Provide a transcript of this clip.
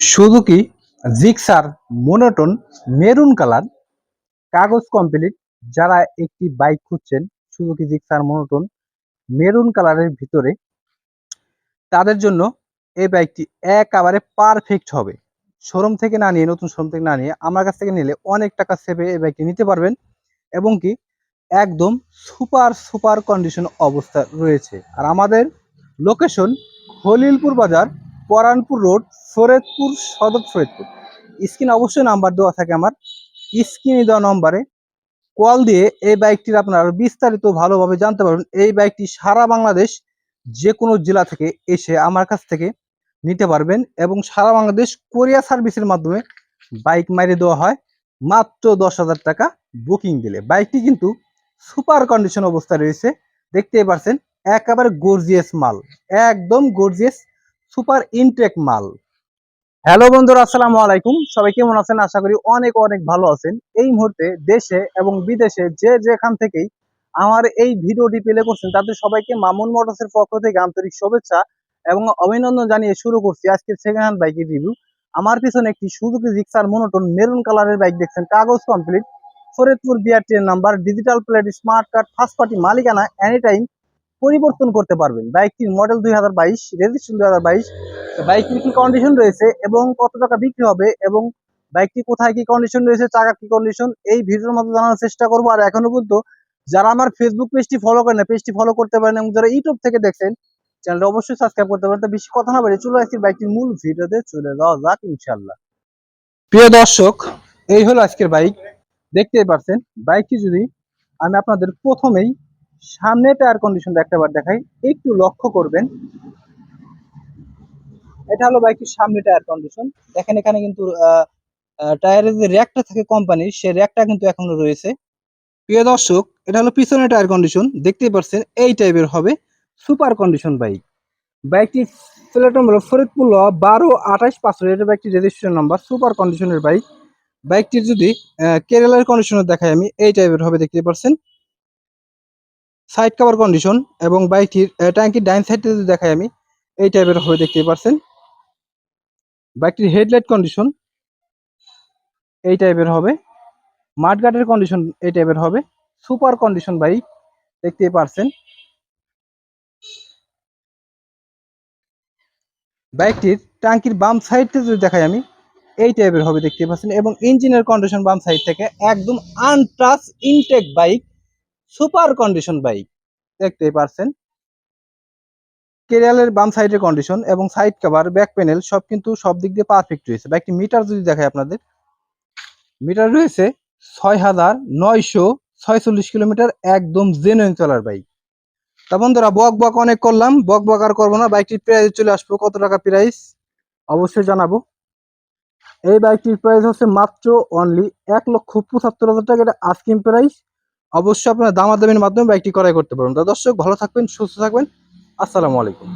Suzuki Gixxer, monotone, maroon colour, কাগজ complete, যারা একটি বাইক খুঁজছেন সুজুকি জিক্সার, মোনোটন, মেরুন কালারের ভিতরে, তাদের জন্য এই বাইকটি একেবারে পারফেক্ট হবে। শোরুম থেকে না নিয়ে, নতুন শোরুম থেকে না নিয়ে, আমার কাছ থেকে নিলে অনেক টাকা সেভে এই বাইকটি নিতে পারবেন এবং কি একদম সুপার সুপার কন্ডিশন অবস্থা রয়েছে। আর আমাদের লোকেশন হলিলপুর বাজার, পরানপুর রোড ফরিদপুর সদর ফরিদপুর। স্ক্রিনে অবশ্যই নাম্বার দেওয়া থাকে আমার। স্ক্রিনে দেওয়া নম্বরে কল দিয়ে এই বাইকটির আপনারা বিস্তারিত ভালোভাবে জানতে পারবেন। এই বাইকটি সারা বাংলাদেশ যে কোনো জেলা থেকে এসে আমার কাছ থেকে নিতে পারবেন এবং সারা বাংলাদেশ কোরিয়া সার্ভিসের মাধ্যমে বাইক মারিয়ে দেওয়া হয়। মাত্র দশ হাজার টাকা বুকিং দিলে। বাইকটি কিন্তু সুপার কন্ডিশন অবস্থায় রয়েছে। দেখতেই পারছেন, একেবারে গর্জিয়াস মাল। একদম গর্জিয়াস সুপার ইনটেক মাল। হ্যালো বন্ধুরা, আসসালামু আলাইকুম। সবাই কেমন আছেন? আশা করি অনেক অনেক ভালো আছেন। এই মুহূর্তে দেশে এবং বিদেশে যে যেখান থেকেই আমার এই ভিডিওটি প্লে করছেন, তাদের সবাইকে মামুন মোটরসের পক্ষ থেকে আন্তরিক শুভেচ্ছা এবং অভিনন্দন জানিয়ে শুরু করছি আজকের সেকেন্ড হ্যান্ড বাইকের রিভিউ আমার পিছনে একটি সুজুকি জিক্সার মোনোটন মেরুন কালারের বাইক দেখছেন, কাগজ কমপ্লিট ফরিদপুর বিআরটি এর number digital plate smart card first party মালিকানা এনি টাইম পরিবর্তন করতে পারবেন। বাইকটির মডেল দুই হাজার বাইশ রেজিস্ট্রেশন দুই হাজার বাইশ, বাইকটির কি কন্ডিশন রয়েছে এবং কত টাকা বিক্রি হবে এবং বাইকটি কোথায় কি কন্ডিশন রয়েছে, চাকার কি কন্ডিশন এই ভিডিওর মধ্যে জানার চেষ্টা করব। আর এখনও পর্যন্ত যারা আমার ফেসবুক পেজটি ফলো করেন না পেজটি ফলো করতে পারেন এবং যারা ইউটিউব থেকে দেখছেন চ্যানেলটা অবশ্যই সাবস্ক্রাইব করতে পারেন। তো বেশি কথা না বলে চলে আসছি বাইকটির মূল ভিডিওতে, চলে যাওয়া যাক ইনশাল্লাহ প্রিয় দর্শক, এই হলো আজকের বাইক। দেখতেই পারছেন, বাইকটি যদি আমি আপনাদের প্রথমেই সামনে টায়ার কন্ডিশনটা একটাবার দেখাই। একটু লক্ষ্য করবেন। এটা হলো বাইকটির সামনে টায়ার কন্ডিশন দেখেন এখানে কিন্তু টায়ারের যে র্যাকটা থাকে কোম্পানির সেই র্যাকটা কিন্তু এখনও রয়েছে। প্রিয় দর্শক, এটা হলো পিছনে টায়ার কন্ডিশন দেখতেই পাচ্ছেন, এই টাইপের হবে। সুপার কন্ডিশন বাইক বাইকটি প্লেট নম্বর ফরিদপুর বারো আঠাশ পাঁচশো এটা বাইকটি রেজিস্ট্রেশন নাম্বার সুপার কন্ডিশনের বাইক। বাইকটির যদি কেরালার কন্ডিশনে দেখায় আমি, এই টাইপের হবে দেখতে পাচ্ছেন। সাইড কভার কন্ডিশন এবং বাইকটির ট্যাঙ্কির ডাইন সাইডে যদি দেখাই আমি, এই টাইপের হবে দেখতে পাচ্ছেন বাইকটির হেডলাইট কন্ডিশন এই টাইপের হবে। মাঠগাটের কন্ডিশন এই টাইপের হবে। সুপার কন্ডিশন বাইক দেখতে পারছেন। বাইকটির টাঙ্কির বাম সাইড থেকে যদি দেখাই আমি, এই টাইপের হবে দেখতে পাচ্ছেন এবং ইঞ্জিনের কন্ডিশন বাম সাইড থেকে একদম untouch intact bike super condition bike, দেখতেই পারছেন। কেরিয়ালের বাম সাইডের কন্ডিশন এবং সাইড কভার ব্যাক প্যানেল সব কিন্তু সব দিক দিয়ে পারফেক্ট রয়েছে। বাইকটি মিটার যদি দেখায় আপনাদের মিটার রয়েছে ছয় হাজার নয়শো ছয়চল্লিশ কিলোমিটার একদম জেনুইন চলার বাইক। তা বন্ধুরা, বক বক অনেক করলাম, বক বক আর করব না। বাইকটির প্রাইস চলে আসব, কত টাকা প্রাইস অবশ্যই জানাব। এই বাইকটির প্রাইস হচ্ছে মাত্র অনলি এক লক্ষ পঁচাত্তর হাজার টাকা। এটা আস্কিং প্রাইস অবশ্যই আপনারা দামাদামির মাধ্যমে বাইকটি ক্রয় করতে পারবেন। দর্শক, ভালো থাকবেন, সুস্থ থাকবেন। আসসালামু আলাইকুম।